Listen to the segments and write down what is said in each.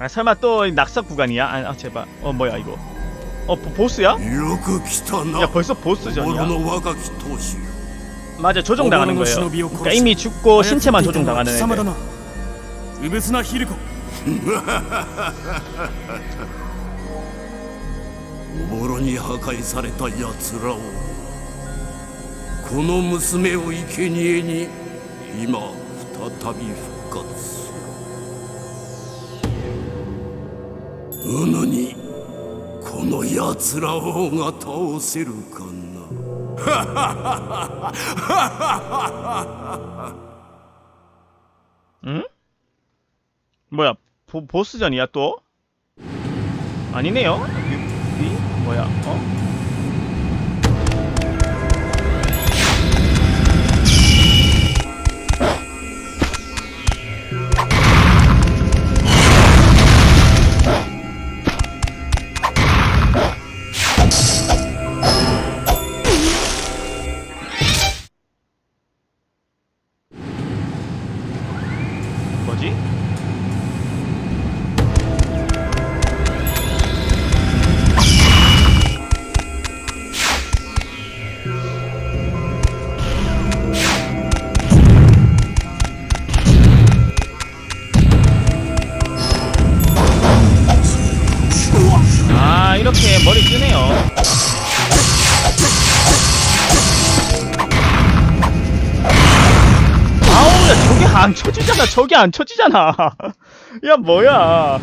아 설마 또 낙사 구간이야? 아, 아 제발 어 뭐야 이거 어 보, 보스야? よく来たな 야 벌써 보스전이야 俺の若き当主よ 맞아 조종당하는 거예요 그러니까 이미 죽고 신체만 조종당하는 貴様だ 애들 なうぶすなヒルコおぼろに破壊された奴らをこの娘を生贄に今再び復活 うぬにこの奴らをが倒せるかな 뭐야 보, 보스전이야 또? 아니네요 위, 위? 뭐야 어? 안 쳐지잖아. 저게 안 쳐지잖아. 야 뭐야?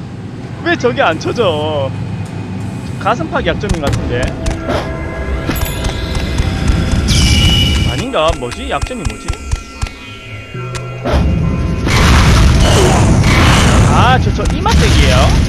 왜 저게 안 쳐져? 가슴팍 약점인 것 같은데. 아닌가? 뭐지? 약점이 뭐지? 아 저 저 이맛색이에요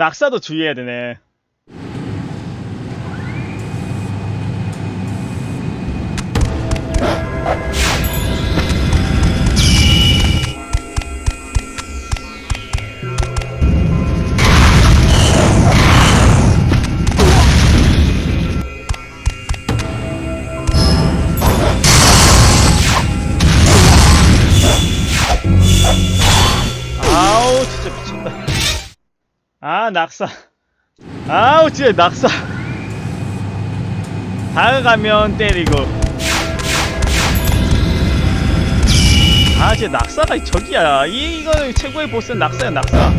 낙사도 주의해야 되네 아 낙사. 아우 진짜 낙사. 다가가면 때리고. 아 진짜 낙사가 저기야. 이, 이거 최고의 보스는 낙사야 낙사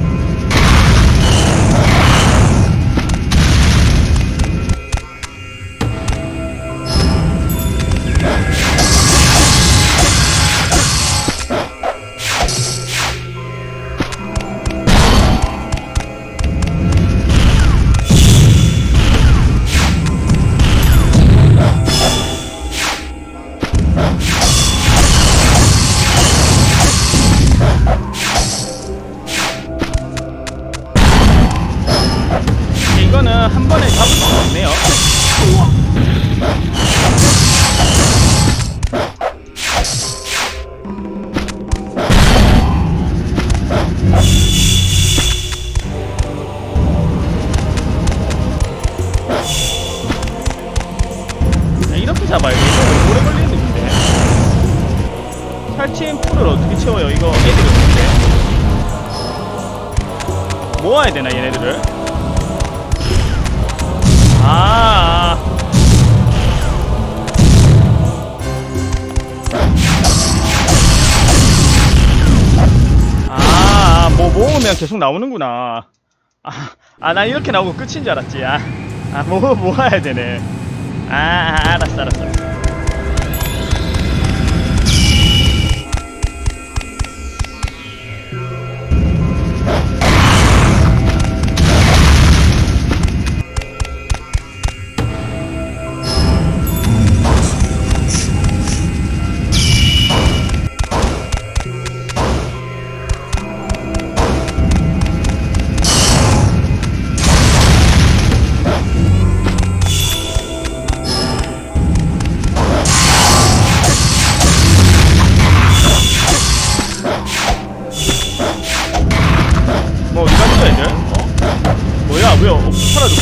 되나 얘네들을 아. 아, 뭐 모으면 계속 나오는구나. 아, 아, 난 이렇게 나오고 끝인 줄 알았지. 아, 아, 뭐, 모아야 되네. 아, 아, 알았어, 알았어. 알았어.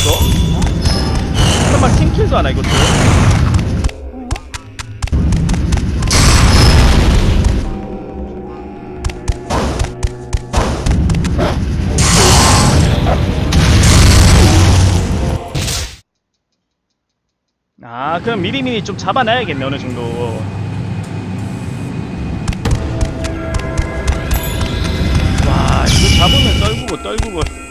이거? 설마 팀킬도 하나 이것도? 아 그럼 미리미리 좀 잡아놔야겠네 어느 정도 와 이거 잡으면 떨구고 떨구고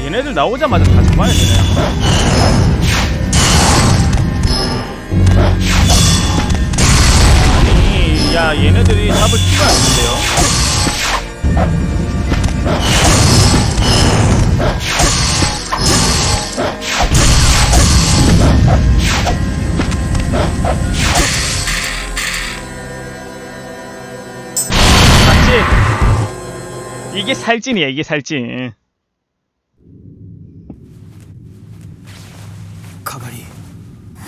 아 얘네들 나오자마자 다 잡아야 되네. 아니 야 얘네들이 잡을 수가 없는데요? 이게 살찐이야 이게 살찐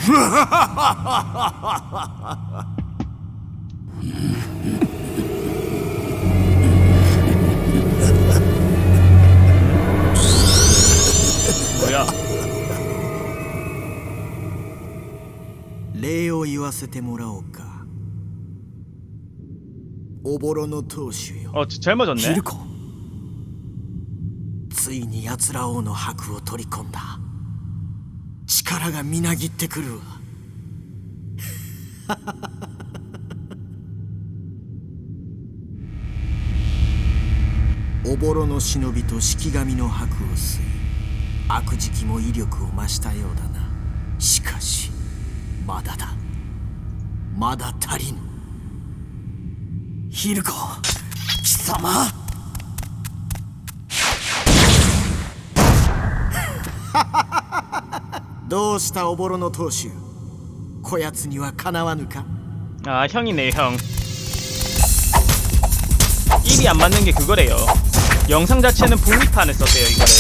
や。礼を言わせてもらおうか。おぼろの当主よ。あちっちゃい間じゃね。ついに奴ら王の箔を取り込んだ。力がみなぎってくるわ。おぼろの忍びと式神の白を吸い悪時期も威力を増したようだな。しかしまだだ。まだ足りぬ。ヒルコ貴様！ どうしたおぼろの当主こやつにはかなわぬか 아 형이네 형 입이 안 맞는 게 그거래요 영상 자체는 북미판을 썼대요 이거를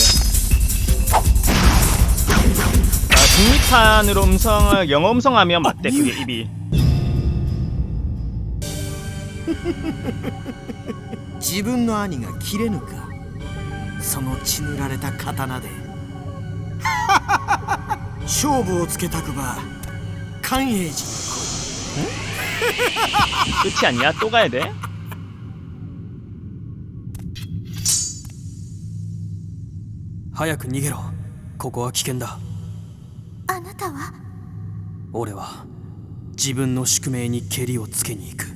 아 북미판으로 음성을 영어 음성하면 맞대 그게 입이 自分の兄が切れぬかその血塗られた刀で 勝負をつけたくば寛永寺に来いう。ちゃんにやっとかえで。早く逃げろ。ここは危険だ。あなたは？俺は自分の宿命にけりをつけに行く。